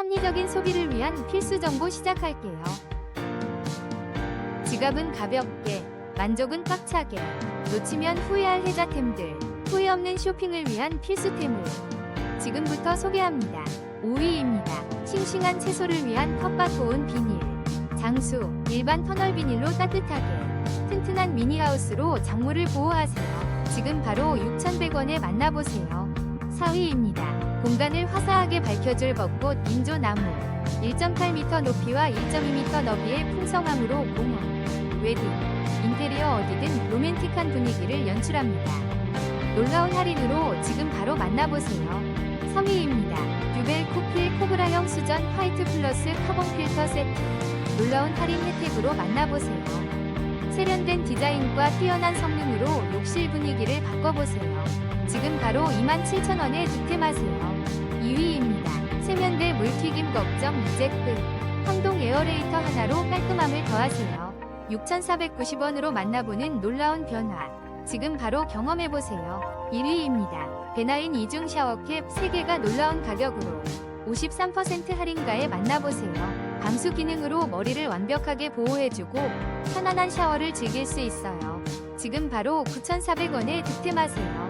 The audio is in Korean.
합리적인 소비를 위한 필수 정보 시작할게요. 지갑은 가볍게, 만족은 꽉차게, 놓치면 후회할 혜자템들, 후회 없는 쇼핑을 위한 필수템을 지금부터 소개합니다. 5위입니다. 싱싱한 채소를 위한 텃밭 고운 비닐. 장수, 일반 터널 비닐로 따뜻하게, 튼튼한 미니하우스로 작물을 보호하세요. 지금 바로 6,100원에 만나보세요. 4위입니다. 공간을 화사하게 밝혀줄 벚꽃 인조나무. 1.8m 높이와 1.2m 너비의 풍성함으로 공원, 웨딩, 인테리어 어디든 로맨틱한 분위기를 연출합니다. 놀라운 할인으로 지금 바로 만나보세요. 3위입니다. 듀벨 코필 코브라형 수전 화이트 플러스 카본 필터 세트. 놀라운 할인 혜택으로 만나보세요. 세련된 디자인과 뛰어난 성능으로 욕실 분위기를 바꿔보세요. 지금 바로 27,000원에 득템하세요. 2위입니다. 세면대 물튀김 걱정 끝. 황동 에어레이터 하나로 깔끔함을 더하세요. 6,490원으로 만나보는 놀라운 변화. 지금 바로 경험해보세요. 1위입니다. 베나인 이중 샤워캡 3개가 놀라운 가격으로 53% 할인가에 만나보세요. 방수 기능으로 머리를 완벽하게 보호해주고 편안한 샤워를 즐길 수 있어요. 지금 바로 9,400원에 득템하세요.